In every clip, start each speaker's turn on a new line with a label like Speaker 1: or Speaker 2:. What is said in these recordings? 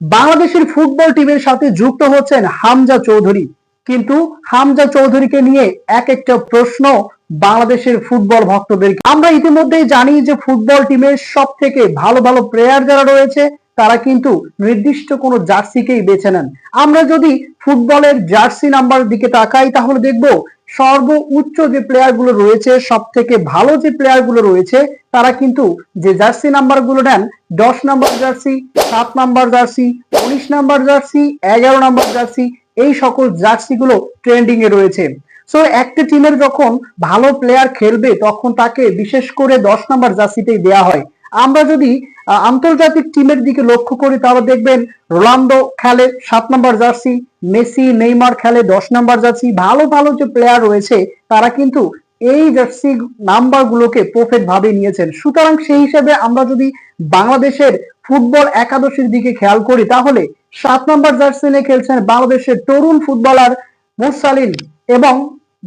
Speaker 1: বাংলাদেশের ফুটবল টিমের সাথে যুক্ত হচ্ছেন হামজা চৌধুরী। কিন্তু হামজা চৌধুরীকে নিয়ে এক একটা প্রশ্ন বাংলাদেশের ফুটবল ভক্তদের। আমরা ইতিমধ্যেই জানি যে ফুটবল টিমের সব থেকে ভালো ভালো প্লেয়ার যারা রয়েছে, তারা কিন্তু নির্দিষ্ট কোনো জার্সিকেই বেছে নেন। আমরা যদি ফুটবলের জার্সি নাম্বার দিকে তাকাই, তাহলে দেখব সর্বোচ্চ যে প্লেয়ারগুলো রয়েছে সব থেকে ভালো যে প্লেয়ারগুলো রয়েছে, তারা কিন্তু যে জার্সি নাম্বারগুলো নেন, দশ নাম্বার জার্সি সাত নাম্বার জার্সি উনিশ নাম্বার জার্সি এগারো নাম্বার জার্সি এই সকল জার্সি গুলো ট্রেন্ডিং এ রয়েছে। সো একটা টিমের যখন ভালো প্লেয়ার খেলবে, তখন তাকে বিশেষ করে দশ নাম্বার জার্সিতেই দেয়া হয়। আমরা যদি আন্তর্জাতিক টিমের দিকে লক্ষ্য করি তাহলে দেখবেন রোনাল্ডো খেলে সাত নম্বর জার্সি মেসি, নেইমার খেলে দশ নম্বর জার্সি ভালো ভালো যে প্লেয়ার রয়েছে, তারা কিন্তু এই জার্সি নাম্বার গুলোকে প্রফেট ভাবে নিয়েছেন। সুতরাং সেই হিসেবে আমরা যদি বাংলাদেশের ফুটবল একাদশীর দিকে খেয়াল করি, তাহলে সাত নম্বর জার্সি নিয়ে খেলছেন বাংলাদেশের তরুণ ফুটবলার মুসালিন এবং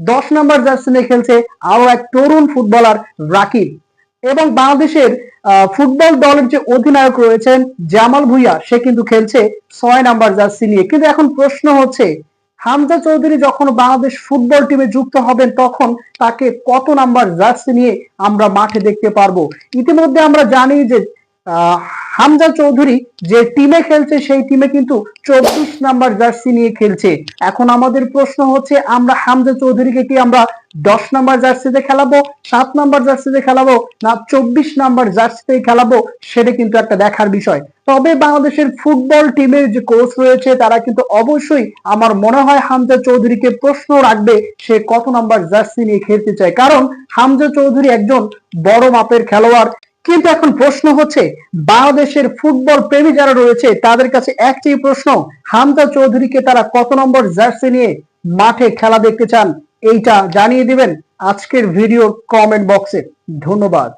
Speaker 1: দশ নম্বর জার্সি নিয়ে খেলছে আরও এক তরুণ ফুটবলার রাকিব। এবং বাংলাদেশের ফুটবল দলের যে অধিনায়ক রয়েছেন জামাল ভুইয়া, সে কিন্তু খেলছে ছয় নাম্বার জার্সি নিয়ে। কিন্তু এখন প্রশ্ন হচ্ছে, হামজা চৌধুরী যখন বাংলাদেশ ফুটবল টিমে যুক্ত হবেন তখন তাকে কত নাম্বার জার্সি নিয়ে আমরা মাঠে দেখতে পারব? ইতিমধ্যে আমরা জানি যে হামজা চৌধুরী যে টিমে খেলছে, সেই টিমে কিন্তু চব্বিশ নাম্বার জার্সি নিয়ে খেলছে। এখন আমাদের প্রশ্ন হচ্ছে, আমরা হামজা চৌধুরীকে কি আমরা দশ নাম্বার জার্সিতে খেলাবো, সাত নাম্বার জার্সিতে খেলাবো, না চব্বিশ নাম্বার জার্সিতে খেলাবো, সেটা কিন্তু একটা দেখার বিষয়। তবে বাংলাদেশের ফুটবল টিমের যে কোচ রয়েছে, তারা কিন্তু অবশ্যই আমার মনে হয় হামজা চৌধুরীকে প্রশ্ন রাখবে, সে কত নাম্বার জার্সি নিয়ে খেলতে চায়। কারণ হামজা চৌধুরী একজন বড় মাপের খেলোয়াড় কিন্তু এখন প্রশ্ন হচ্ছে, বাংলাদেশের ফুটবল প্রেমী যারা রয়েছে, তাদের কাছে একটি প্রশ্ন, হামজা চৌধুরীকে তারা কত নম্বর জার্সি নিয়ে মাঠে খেলা দেখতে চান? এইটা জানিয়ে দিবেন আজকের ভিডিও কমেন্ট বক্সে। ধন্যবাদ।